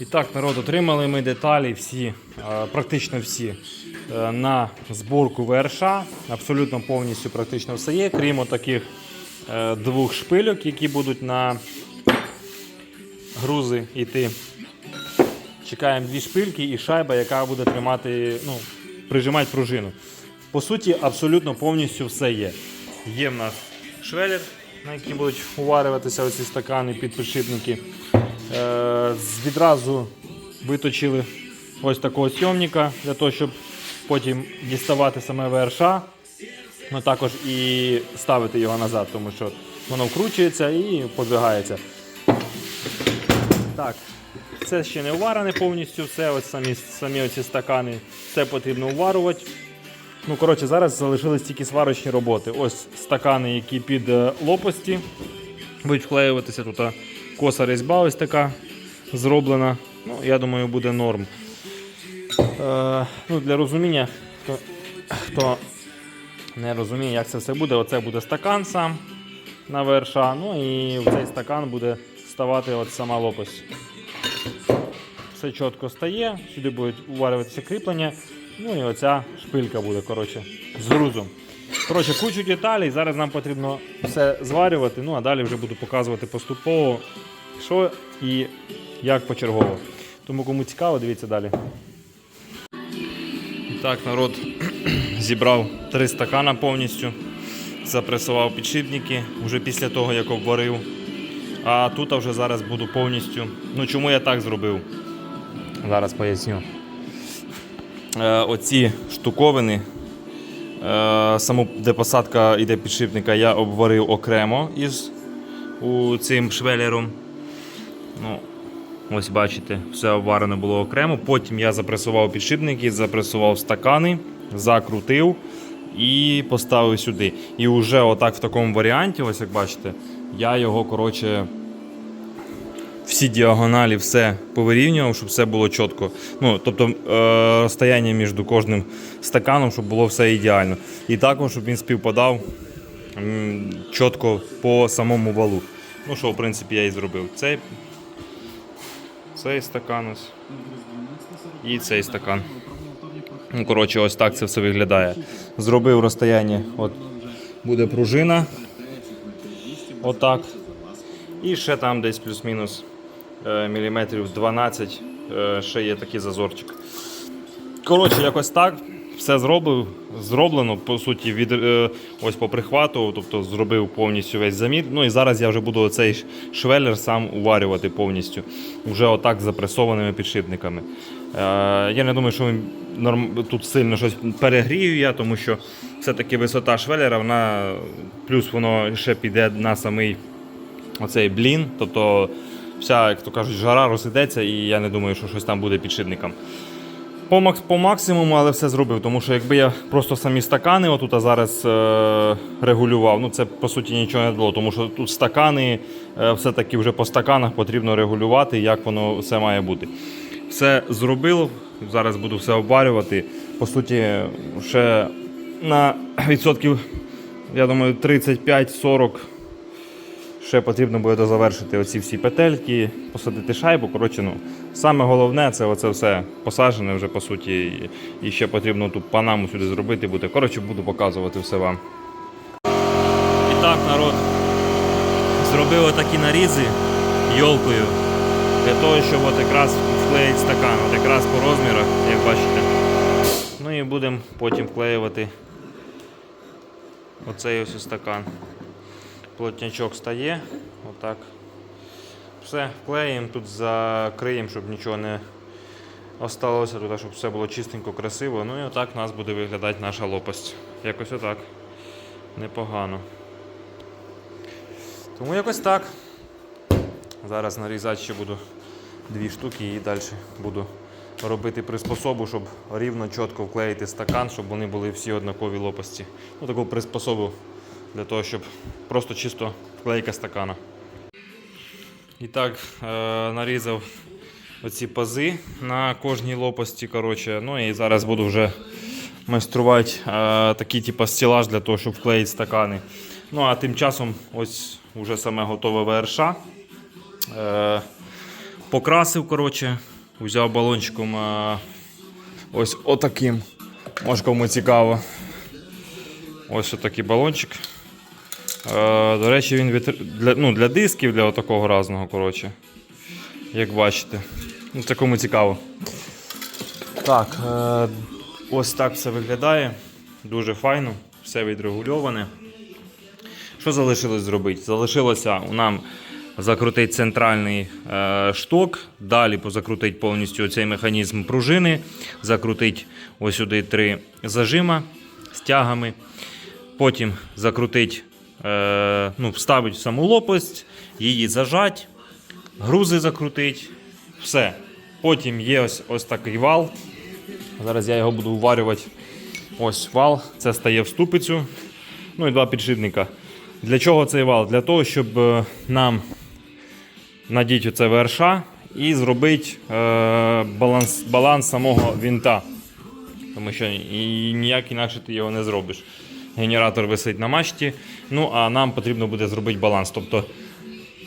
І так, народ, отримали ми деталі всі, е, практично всі е, на зборку ВРШ. Абсолютно повністю практично все є, крім таких двох шпильок, які будуть на грузи йти. Чекаємо дві шпильки і шайба, яка буде тримати, ну, прижимати пружину. По суті, абсолютно повністю все є. Є в нас швелер, на який будуть уварюватися оці стакани під підшипники. Е, з- відразу виточили ось такого сйомника для того, щоб потім діставати саме ВРШ. Ну також і ставити його назад, тому що воно вкручується і подвигається. Так, це ще не уварене повністю, все, ось самі, самі оці стакани, все потрібно уварувати. Ну, коротше, зараз залишились тільки сварочні роботи. Ось стакани, які під е, лопасті будуть вклеюватися. Тут е, коса різьба ось така зроблена. Ну, я думаю, буде норм. Е, ну, для розуміння, хто, хто не розуміє, як це все буде, оце буде стакан сам на ВРШ, ну і в цей стакан буде ставати от сама лопасть. Все чітко стає, сюди будуть уварюватися кріплення. Ну і оця шпилька буде коротше, з грузом. Коротше, кучу деталей. Зараз нам потрібно все зварювати. Ну а далі вже буду показувати поступово, що і як почергово. Тому кому цікаво, дивіться далі. Так, народ зібрав три стакана повністю, запресував підшипники вже після того, як обварив. А тут вже зараз буду повністю. Ну чому я так зробив? Зараз поясню. Е, оці штуковини, е, саму, де посадка йде підшипника, я обварив окремо із у цим швелером. Ну, ось бачите, все обварено було окремо. Потім я запресував підшипники, запресував стакани, закрутив і поставив сюди. І вже отак в такому варіанті, ось як бачите, я його коротше всі діагоналі, все повирівнював, щоб все було чітко. Ну, тобто е, розстояння між кожним стаканом, щоб було все ідеально. І також, щоб він співпадав чітко по самому валу. Ну, що, в принципі, я і зробив. Цей, цей стакан ось. І цей стакан. Ну, коротше, ось так це все виглядає. Зробив розстояння. От буде пружина. Отак. І ще там десь плюс-мінус е, міліметрів 12 е, ще є такий зазорчик. Коротше, якось так. Все зробив, зроблено, по суті, від, е, ось по прихвату, тобто зробив повністю весь замір. Ну і зараз я вже буду цей швелер сам уварювати повністю, вже отак запресованими підшипниками. Е, я не думаю, що він тут сильно щось перегрію я, тому що все-таки висота швелера, вона плюс воно ще піде на самий оцей блін. Тобто вся, як то кажуть, жара розійдеться, і я не думаю, що щось там буде підшипником. По, по максимуму, але все зробив, тому що якби я просто самі стакани отут зараз е, регулював, ну це по суті нічого не дало, тому що тут стакани, е, все-таки вже по стаканах потрібно регулювати, як воно все має бути. Все зробив, зараз буду все обварювати. По суті, ще на відсотків, я думаю, 35-40 Ще потрібно буде дозавершити оці всі петельки, посадити шайбу. Коротше, ну, саме головне це оце все посаджене вже по суті. І, ще потрібно ту панаму сюди зробити буде. Коротше, буду показувати все вам. І так, народ, зробив отакі нарізи йолкою для того, щоб от якраз вклеїти стакан, от якраз по розмірах, як бачите. Ну і будемо потім вклеювати оцей ось стакан плотнячок стає. Отак. Все, вклеїмо, тут закриємо, щоб нічого не осталося, тут, щоб все було чистенько, красиво. Ну і отак у нас буде виглядати наша лопасть. Якось отак. Непогано. Тому якось так. Зараз нарізати ще буду дві штуки і далі буду робити приспособу, щоб рівно чітко вклеїти стакан, щоб вони були всі однакові лопасті. Ну, таку приспособу для того, щоб просто чисто вклейка стакана. І так, е, нарізав оці пази на кожній лопасті. Коротше. Ну і зараз буду вже майструвати е, такий типу, стілаж для того, щоб вклеїти стакани. Ну а тим часом ось вже саме готове ВРШ. Е, Покрасив, коротше, взяв балончиком ось отаким. Може кому цікаво. Ось отакий балончик. Е, до речі, він вітр... для, ну, для дисків, для такого разного, коротше. Як бачите. Ну, це кому цікаво. Так, е, ось так все виглядає. Дуже файно, все відрегульоване. Що залишилось зробити? Залишилося нам закрутити центральний е, шток, далі позакрутити повністю цей механізм пружини, закрутити ось сюди три зажима з тягами. Потім закрутити, е, ну, вставити в саму лопасть, її зажать, грузи закрутити. Все. Потім є ось, ось такий вал. Зараз я його буду уварювати. Ось вал, це стає в ступицю. Ну і два підшипника. Для чого цей вал? Для того, щоб е, нам надіти оце ВРШ і зробити е, баланс, баланс самого вінта. Тому що і ніяк інакше ти його не зробиш. Генератор висить на мачті, ну а нам потрібно буде зробити баланс. Тобто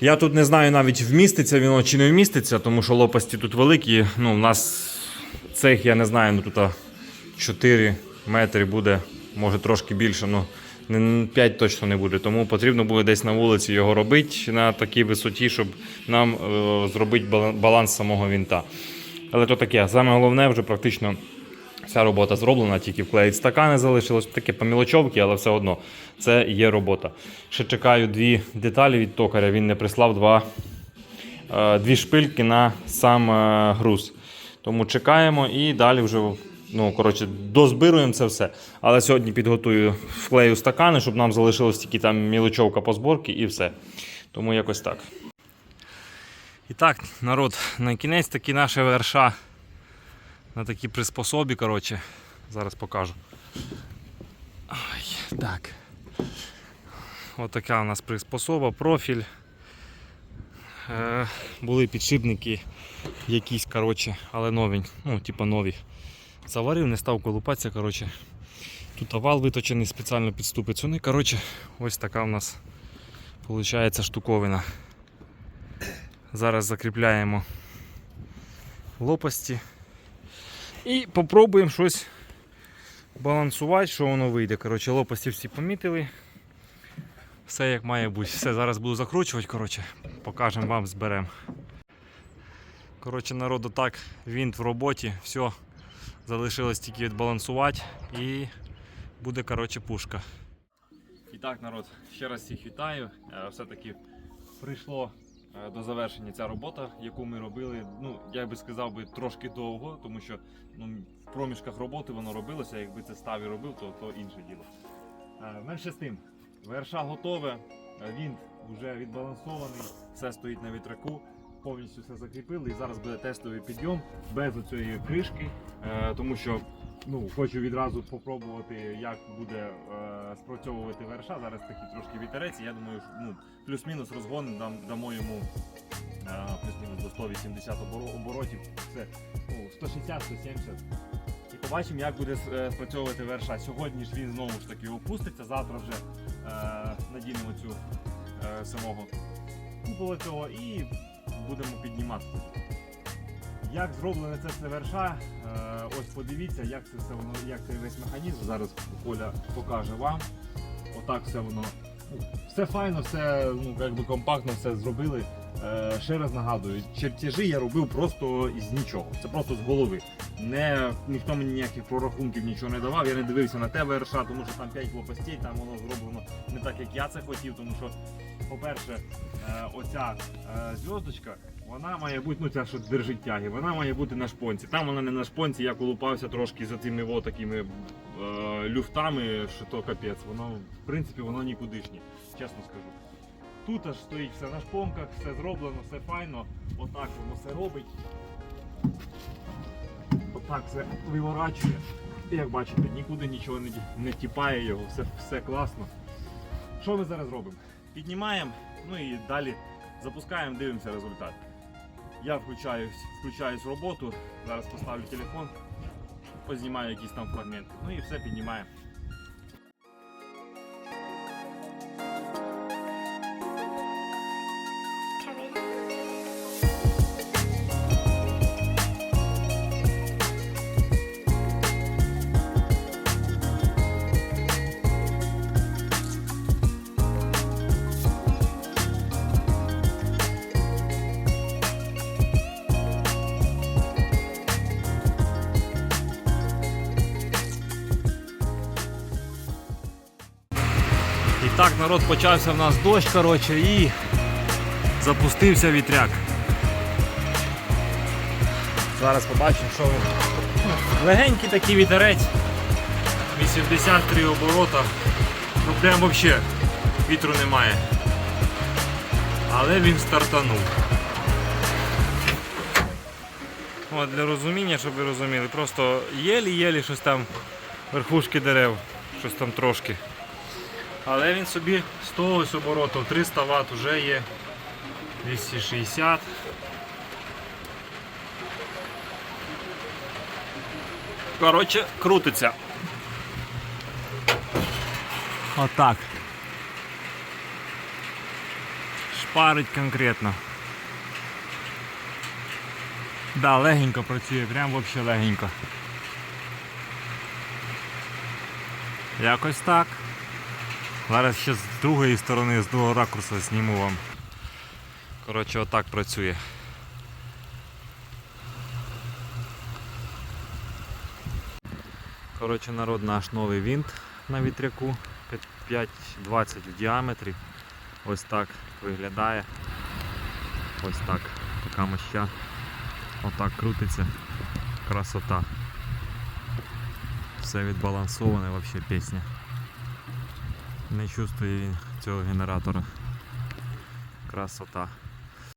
я тут не знаю навіть вміститься воно чи не вміститься, тому що лопасті тут великі. Ну, у нас цех, я не знаю, ну тут 4 метри буде, може трошки більше, ну 5 точно не буде. Тому потрібно буде десь на вулиці його робити на такій висоті, щоб нам е, зробити баланс самого вінта. Але то таке, саме головне вже практично вся робота зроблена, тільки вклеїть стакани залишилось. Таке по мілочовки, але все одно це є робота. Ще чекаю дві деталі від токаря. Він не прислав два, е, дві шпильки на сам е, груз. Тому чекаємо і далі вже ну, коротше, дозбируємо це все. Але сьогодні підготую вклею стакани, щоб нам залишилось тільки там мілочовка по зборці і все. Тому якось так. І так, народ, на кінець таки наша ВРШ на такій приспособі, коротше. Зараз покажу. Ой, так. Ось така у нас приспособа, профіль. Е, були підшипники якісь, коротше, але нові, ну, типа нові. Заварив, не став колупатися, коротше. Тут овал виточений спеціально під ступицю. Коротше, ось така у нас виходить штуковина. Зараз закріпляємо лопасті. І попробуємо щось балансувати, що воно вийде. Коротше, лопасті всі помітили. Все як має бути. Все, зараз буду закручувати, коротше, покажемо вам, зберемо. Коротше, народу так, вінт в роботі, все. Залишилось тільки відбалансувати і буде коротше, пушка. І так, народ, ще раз всіх вітаю. Е, Все-таки прийшло до завершення ця робота, яку ми робили. Ну, я би сказав би трошки довго, тому що ну, в проміжках роботи воно робилося. Якби це ставі робив, то, то інше діло. Е, Менше з тим, ВРШ готове, він вінт вже відбалансований, все стоїть на вітраку. Повністю все закріпили і зараз буде тестовий підйом без оцієї кришки, е, тому що ну, хочу відразу попробувати, як буде е, спрацьовувати ВРШ. Зараз такий трошки вітерець. Я думаю, ну, плюс-мінус розгон дам, дамо йому е, плюс-мінус до 180 оборотів. Це ну, 160-170. І побачимо, як буде спрацьовувати ВРШ. Сьогодні ж він знову ж таки опуститься, завтра вже е, надінемо цю е, самого купола цього і будемо піднімати. Як зроблене це все е, ось подивіться, як це все воно, як цей весь механізм. Зараз Коля покаже вам. Отак все воно. ну, Все файно, все ну, якби компактно все зробили. Е, ще раз нагадую, чертежі я робив просто із нічого. Це просто з голови. Не, ніхто мені ніяких прорахунків нічого не давав. Я не дивився на те ВРШ, тому що там 5 лопастей, там воно зроблено не так, як я це хотів, тому що, по-перше, е, оця е, зв'язочка, вона має бути, ну ця що держить тяги, вона має бути на шпонці. Там вона не на шпонці, я колупався трошки за цими во такими люфтами, що то капець. Воно, в принципі, воно нікудишнє, чесно скажу. Тут аж стоїть все на шпонках, все зроблено, все файно. Отак воно все робить. Отак все виворачує. І як бачите, нікуди нічого не, не тіпає його, все, все класно. Що ми зараз робимо? Піднімаємо, ну і далі запускаємо, дивимося результат. Я включаюсь, включаюсь в роботу, зараз поставлю телефон, познімаю якісь там фрагменти. Ну і все піднімаємо. Народ почався в нас дощ, коротше, і запустився вітряк. Зараз побачимо, що. Легенький такий вітерець. 83 оборота. Ну прям взагалі вітру немає. Але він стартанув. От, для розуміння, щоб ви розуміли, просто єлі-єлі щось там, верхушки дерев, щось там трошки. Але він собі з того обороту 300 Вт вже є. 260. Коротше, крутиться. Отак. Шпарить конкретно. Да, легенько працює, прям вообще легенько. Якось так. Зараз ще з другої сторони, з другого ракурсу зніму вам. Коротше, отак працює. Коротше, народ наш новий винт на вітряку 5,20 в діаметрі. Ось так виглядає. Ось так. Така моща. Отак крутиться. Красота. Все відбалансоване, взагалі пісня. Не чувствує цього генератора. Красота.